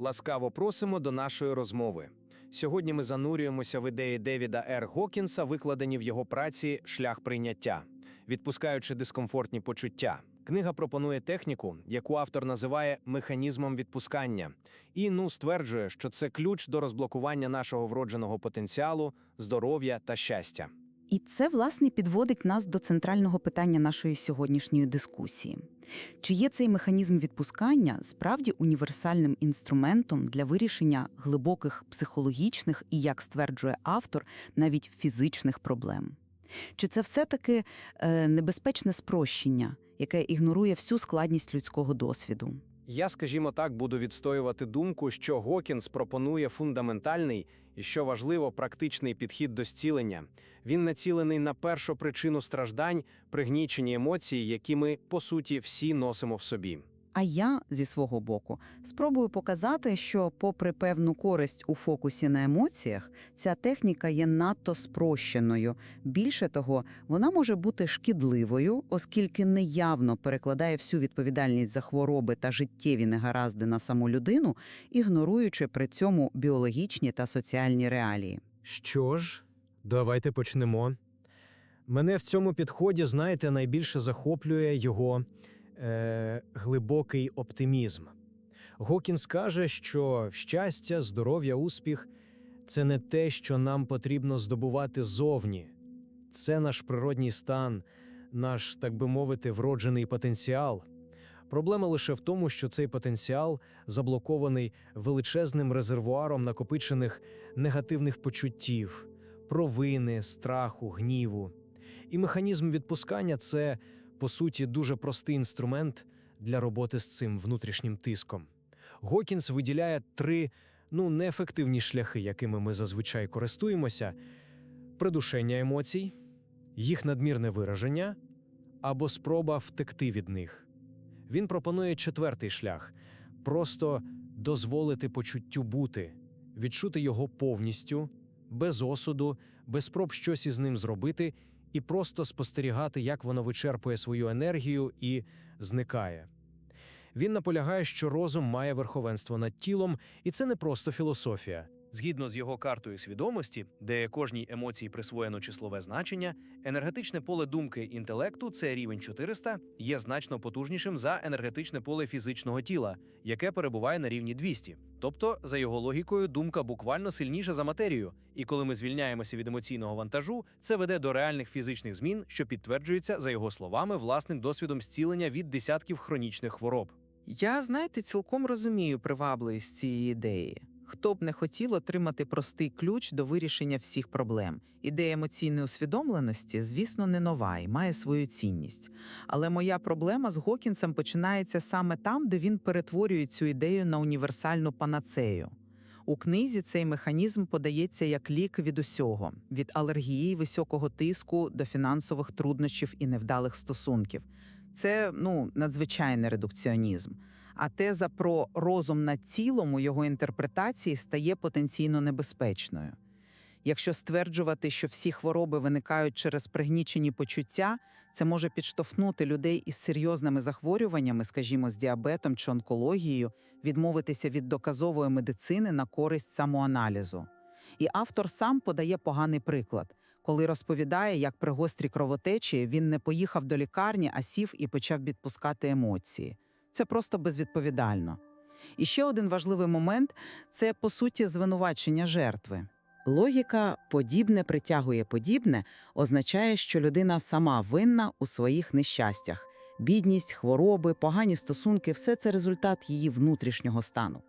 Ласкаво просимо до нашої розмови. Сьогодні ми занурюємося в ідеї Девіда Р. Гокінса, викладені в його праці Шлях прийняття, відпускаючи дискомфортні почуття. Книга пропонує техніку, яку автор називає механізмом відпускання, і ну стверджує, що це ключ до розблокування нашого вродженого потенціалу, здоров'я та щастя. І це, власне, підводить нас до центрального питання нашої сьогоднішньої дискусії. Чи є цей механізм відпускання справді універсальним інструментом для вирішення глибоких психологічних і, як стверджує автор, навіть фізичних проблем? Чи це все-таки е, небезпечне спрощення, яке ігнорує всю складність людського досвіду? Я, скажімо так, буду відстоювати думку, що Гокінс пропонує фундаментальний і, що важливо, практичний підхід до зцілення. Він націлений на першу причину страждань, пригнічені емоції, які ми, по суті, всі носимо в собі. А я, зі свого боку, спробую показати, що, попри певну користь у фокусі на емоціях, ця техніка є надто спрощеною. Більше того, вона може бути шкідливою, оскільки неявно перекладає всю відповідальність за хвороби та життєві негаразди на саму людину, ігноруючи при цьому біологічні та соціальні реалії. Що ж, давайте почнемо. Мене в цьому підході, знаєте, найбільше захоплює його е, глибокий оптимізм. Гокінс каже, що щастя, здоров'я, успіх це не те, що нам потрібно здобувати зовні. Це наш природній стан, наш, так би мовити, вроджений потенціал. Проблема лише в тому, що цей потенціал заблокований величезним резервуаром накопичених негативних почуттів, провини, страху, гніву. І механізм відпускання це, по суті, дуже простий інструмент для роботи з цим внутрішнім тиском. Гокінс виділяє три ну, неефективні шляхи, якими ми зазвичай користуємося: придушення емоцій, їх надмірне вираження або спроба втекти від них. Він пропонує четвертий шлях просто дозволити почуттю бути, відчути його повністю, без осуду, без спроб щось із ним зробити, і просто спостерігати, як воно вичерпує свою енергію і зникає. Він наполягає, що розум має верховенство над тілом, і це не просто філософія. Згідно з його картою свідомості, де кожній емоції присвоєно числове значення, енергетичне поле думки інтелекту, це рівень 400, є значно потужнішим за енергетичне поле фізичного тіла, яке перебуває на рівні 200. Тобто, за його логікою, думка буквально сильніша за матерію. І коли ми звільняємося від емоційного вантажу, це веде до реальних фізичних змін, що підтверджуються, за його словами, власним досвідом зцілення від десятків хронічних хвороб. Я, знаєте, цілком розумію привабливість цієї ідеї. Хто б не хотів отримати простий ключ до вирішення всіх проблем. Ідея емоційної усвідомленості, звісно, не нова і має свою цінність. Але моя проблема з Гокінсом починається саме там, де він перетворює цю ідею на універсальну панацею. У книзі цей механізм подається як лік від усього: від алергії, високого тиску до фінансових труднощів і невдалих стосунків. Це ну надзвичайний редукціонізм. А теза про розум над тілом у його інтерпретації стає потенційно небезпечною. Якщо стверджувати, що всі хвороби виникають через пригнічені почуття, це може підштовхнути людей із серйозними захворюваннями, скажімо, з діабетом чи онкологією, відмовитися від доказової медицини на користь самоаналізу. І автор сам подає поганий приклад, коли розповідає, як при гострій кровотечі він не поїхав до лікарні, а сів і почав відпускати емоції. Це просто безвідповідально. І ще один важливий момент це по суті звинувачення жертви. Логіка подібне притягує подібне означає, що людина сама винна у своїх нещастях. Бідність, хвороби, погані стосунки все це результат її внутрішнього стану.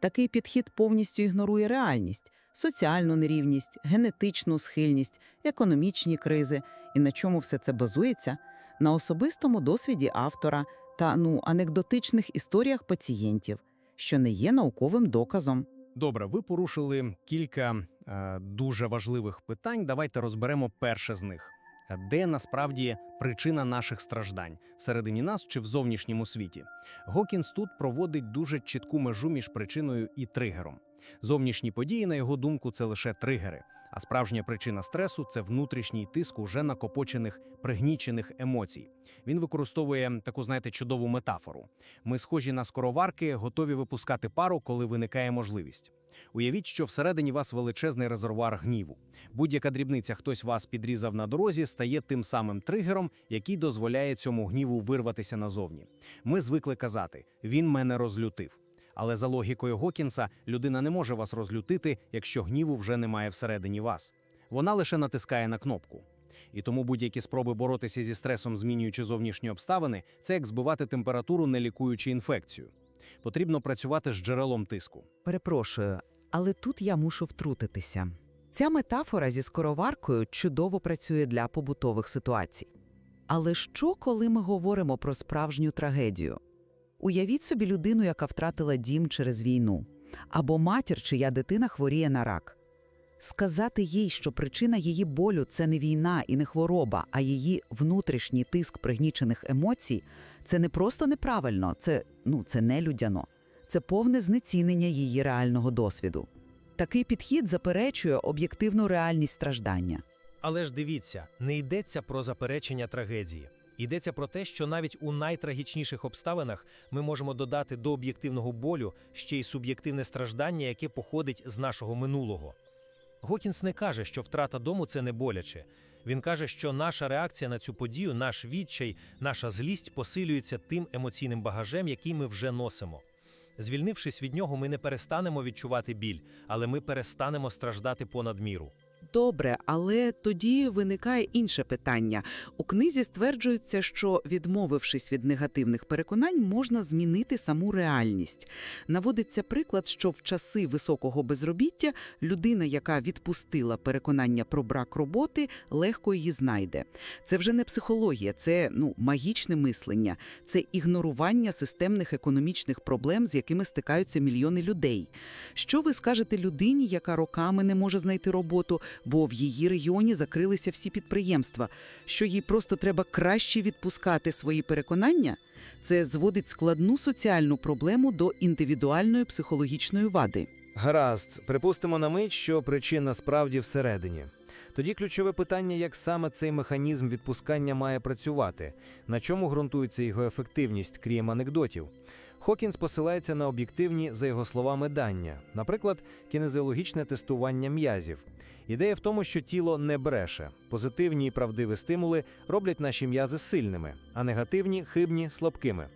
Такий підхід повністю ігнорує реальність, соціальну нерівність, генетичну схильність, економічні кризи. І на чому все це базується? На особистому досвіді автора та ну анекдотичних історіях пацієнтів, що не є науковим доказом. Добре, ви порушили кілька е, дуже важливих питань. Давайте розберемо перше з них. Де насправді причина наших страждань всередині нас чи в зовнішньому світі? Гокінс тут проводить дуже чітку межу між причиною і тригером. Зовнішні події, на його думку, це лише тригери, А справжня причина стресу це внутрішній тиск уже накопочених пригнічених емоцій. Він використовує таку, знаєте, чудову метафору. Ми схожі на скороварки, готові випускати пару, коли виникає можливість. Уявіть, що всередині вас величезний резервуар гніву. Будь-яка дрібниця, хтось вас підрізав на дорозі, стає тим самим тригером, який дозволяє цьому гніву вирватися назовні. Ми звикли казати: він мене розлютив. Але за логікою Гокінса, людина не може вас розлютити, якщо гніву вже немає всередині вас. Вона лише натискає на кнопку. І тому будь-які спроби боротися зі стресом, змінюючи зовнішні обставини, це як збивати температуру, не лікуючи інфекцію. Потрібно працювати з джерелом тиску. Перепрошую, але тут я мушу втрутитися. Ця метафора зі скороваркою чудово працює для побутових ситуацій. Але що, коли ми говоримо про справжню трагедію? Уявіть собі людину, яка втратила дім через війну, або матір, чия дитина хворіє на рак. Сказати їй, що причина її болю це не війна і не хвороба, а її внутрішній тиск пригнічених емоцій, це не просто неправильно, це, ну, це нелюдяно. Це повне знецінення її реального досвіду. Такий підхід заперечує об'єктивну реальність страждання. Але ж дивіться, не йдеться про заперечення трагедії. Йдеться про те, що навіть у найтрагічніших обставинах ми можемо додати до об'єктивного болю ще й суб'єктивне страждання, яке походить з нашого минулого. Гокінс не каже, що втрата дому це не боляче. Він каже, що наша реакція на цю подію, наш відчай, наша злість посилюється тим емоційним багажем, який ми вже носимо. Звільнившись від нього, ми не перестанемо відчувати біль, але ми перестанемо страждати понад міру. Добре, але тоді виникає інше питання. У книзі стверджується, що, відмовившись від негативних переконань, можна змінити саму реальність. Наводиться приклад, що в часи високого безробіття людина, яка відпустила переконання про брак роботи, легко її знайде. Це вже не психологія, це ну магічне мислення, це ігнорування системних економічних проблем, з якими стикаються мільйони людей. Що ви скажете людині, яка роками не може знайти роботу, бо в її регіоні закрилися всі підприємства, що їй просто треба краще відпускати свої переконання? Це зводить складну соціальну проблему до індивідуальної психологічної вади. Гаразд, припустимо на мить, що причина справді всередині. Тоді ключове питання, як саме цей механізм відпускання має працювати, на чому ґрунтується його ефективність, крім анекдотів. Хокінс посилається на об'єктивні, за його словами, дання, наприклад, кінезіологічне тестування м'язів. Ідея в тому, що тіло не бреше. Позитивні і правдиві стимули роблять наші м'язи сильними, а негативні хибні слабкими.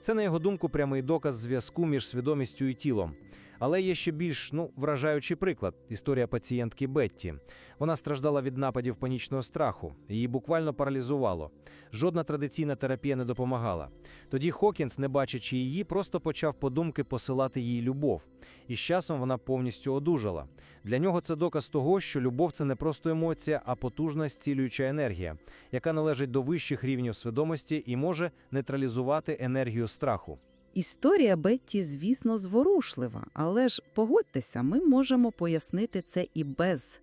Це, на його думку, прямий доказ зв'язку між свідомістю і тілом. Але є ще більш ну, вражаючий приклад історія пацієнтки Бетті. Вона страждала від нападів панічного страху, її буквально паралізувало. Жодна традиційна терапія не допомагала. Тоді Хокінс, не бачачи її, просто почав подумки посилати їй любов. І з часом вона повністю одужала. Для нього це доказ того, що любов це не просто емоція, а потужна зцілююча енергія, яка належить до вищих рівнів свідомості і може нейтралізувати енергію страху. Історія Бетті, звісно, зворушлива, але ж погодьтеся, ми можемо пояснити це і без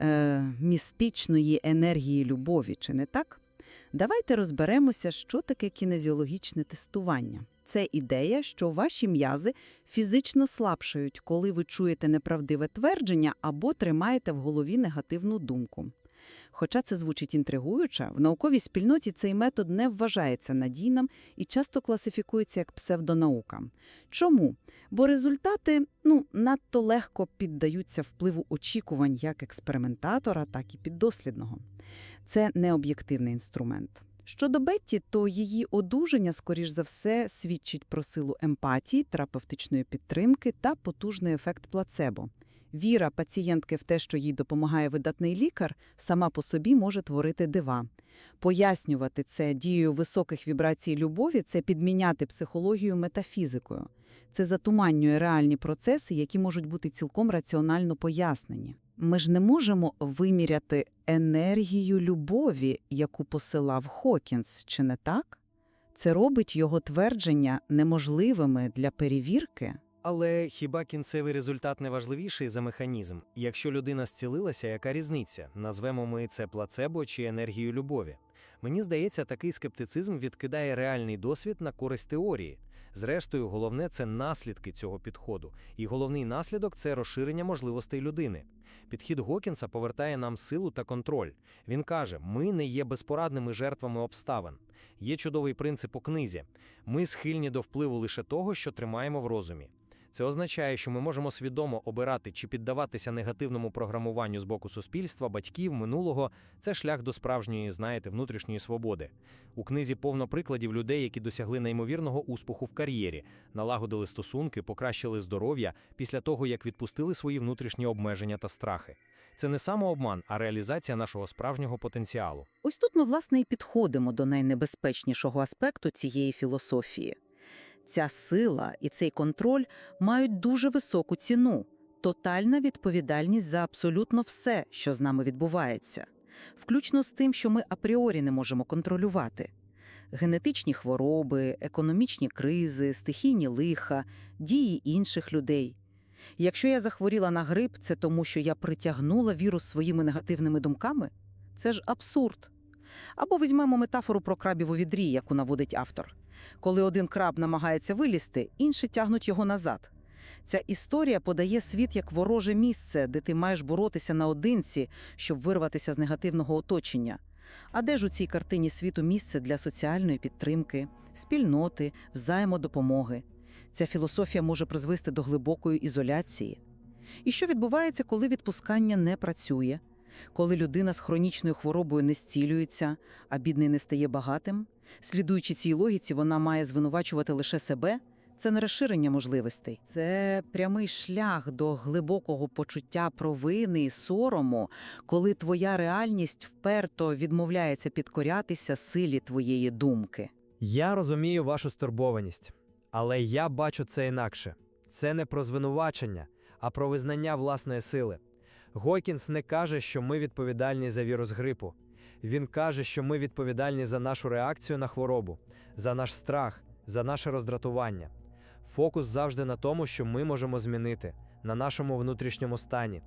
е, містичної енергії любові, чи не так? Давайте розберемося, що таке кінезіологічне тестування. Це ідея, що ваші м'язи фізично слабшають, коли ви чуєте неправдиве твердження або тримаєте в голові негативну думку. Хоча це звучить інтригуюче, в науковій спільноті цей метод не вважається надійним і часто класифікується як псевдонаука. Чому? Бо результати ну, надто легко піддаються впливу очікувань як експериментатора, так і піддослідного. Це не об'єктивний інструмент. Щодо Бетті, то її одужання, скоріш за все, свідчить про силу емпатії, терапевтичної підтримки та потужний ефект плацебо. Віра пацієнтки в те, що їй допомагає видатний лікар, сама по собі може творити дива. Пояснювати це дією високих вібрацій любові – це підміняти психологію метафізикою. Це затуманює реальні процеси, які можуть бути цілком раціонально пояснені. Ми ж не можемо виміряти енергію любові, яку посилав Хокінс, чи не так? Це робить його твердження неможливими для перевірки. Але хіба кінцевий результат не важливіший за механізм? Якщо людина зцілилася, яка різниця? Назвемо ми це плацебо чи енергію любові? Мені здається, такий скептицизм відкидає реальний досвід на користь теорії. Зрештою, головне це наслідки цього підходу. І головний наслідок це розширення можливостей людини. Підхід Гокінса повертає нам силу та контроль. Він каже: ми не є безпорадними жертвами обставин. Є чудовий принцип у книзі: ми схильні до впливу лише того, що тримаємо в розумі. Це означає, що ми можемо свідомо обирати чи піддаватися негативному програмуванню з боку суспільства, батьків, минулого. Це шлях до справжньої, знаєте, внутрішньої свободи. У книзі повно прикладів людей, які досягли неймовірного успіху в кар'єрі, налагодили стосунки, покращили здоров'я після того, як відпустили свої внутрішні обмеження та страхи. Це не самообман, а реалізація нашого справжнього потенціалу. Ось тут ми, власне, і підходимо до найнебезпечнішого аспекту цієї філософії. Ця сила і цей контроль мають дуже високу ціну – тотальна відповідальність за абсолютно все, що з нами відбувається, включно з тим, що ми апріорі не можемо контролювати. Генетичні хвороби, економічні кризи, стихійні лиха, дії інших людей. Якщо я захворіла на грип, це тому, що я притягнула вірус своїми негативними думками? Це ж абсурд. Або візьмемо метафору про крабів у відрі, яку наводить автор. Коли один краб намагається вилізти, інші тягнуть його назад. Ця історія подає світ як вороже місце, де ти маєш боротися наодинці, щоб вирватися з негативного оточення. А де ж у цій картині світу місце для соціальної підтримки, спільноти, взаємодопомоги? Ця філософія може призвести до глибокої ізоляції. І що відбувається, коли відпускання не працює? Коли людина з хронічною хворобою не зцілюється, а бідний не стає багатим? Слідуючи цій логіці, вона має звинувачувати лише себе. Це не розширення можливостей, це прямий шлях до глибокого почуття провини і сорому, коли твоя реальність вперто відмовляється підкорятися силі твоєї думки. Я розумію вашу стурбованість, але я бачу це інакше. Це не про звинувачення, а про визнання власної сили. Гойкінс не каже, що ми відповідальні за вірус грипу. Він каже, що ми відповідальні за нашу реакцію на хворобу, за наш страх, за наше роздратування. Фокус завжди на тому, що ми можемо змінити, на нашому внутрішньому стані.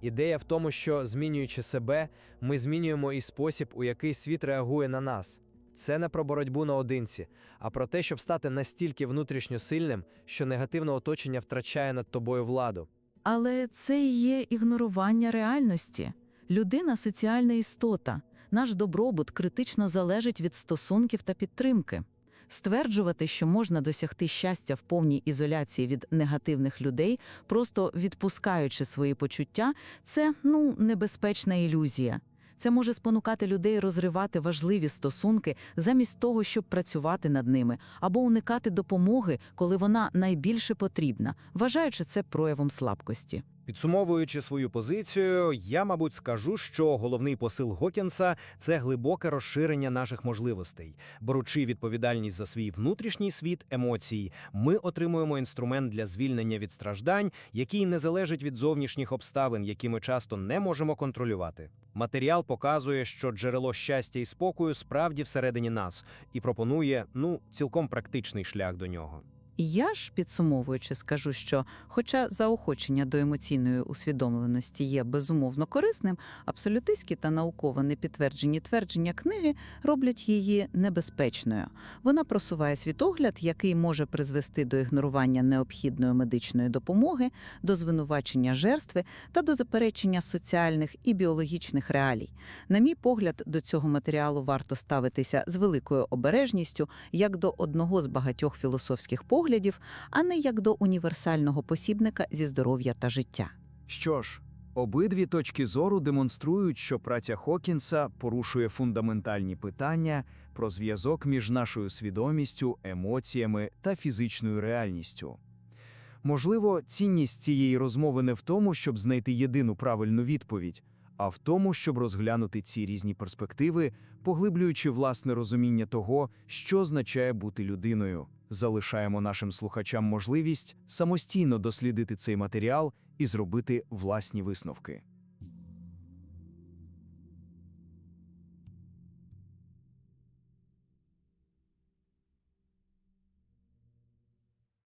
Ідея в тому, що змінюючи себе, ми змінюємо і спосіб, у який світ реагує на нас. Це не про боротьбу наодинці, а про те, щоб стати настільки внутрішньо сильним, що негативне оточення втрачає над тобою владу. Але це і є ігнорування реальності. Людина соціальна істота. Наш добробут критично залежить від стосунків та підтримки. Стверджувати, що можна досягти щастя в повній ізоляції від негативних людей, просто відпускаючи свої почуття, це ну небезпечна ілюзія. Це може спонукати людей розривати важливі стосунки замість того, щоб працювати над ними, або уникати допомоги, коли вона найбільше потрібна, вважаючи це проявом слабкості. Підсумовуючи свою позицію, я, мабуть, скажу, що головний посил Гокінса це глибоке розширення наших можливостей. Беручи відповідальність за свій внутрішній світ емоцій, ми отримуємо інструмент для звільнення від страждань, який не залежить від зовнішніх обставин, які ми часто не можемо контролювати. Матеріал показує, що джерело щастя і спокою справді всередині нас, і пропонує ну цілком практичний шлях до нього. Я ж, підсумовуючи, скажу, що, хоча заохочення до емоційної усвідомленості є безумовно корисним, абсолютистські та науково непідтверджені твердження книги роблять її небезпечною. Вона просуває світогляд, який може призвести до ігнорування необхідної медичної допомоги, до звинувачення жертви та до заперечення соціальних і біологічних реалій. На мій погляд, до цього матеріалу варто ставитися з великою обережністю, як до одного з багатьох філософських поглядів, а не як до універсального посібника зі здоров'я та життя. Що ж, обидві точки зору демонструють, що праця Хокінса порушує фундаментальні питання про зв'язок між нашою свідомістю, емоціями та фізичною реальністю. Можливо, цінність цієї розмови не в тому, щоб знайти єдину правильну відповідь, а в тому, щоб розглянути ці різні перспективи, поглиблюючи власне розуміння того, що означає бути людиною. Залишаємо нашим слухачам можливість самостійно дослідити цей матеріал і зробити власні висновки.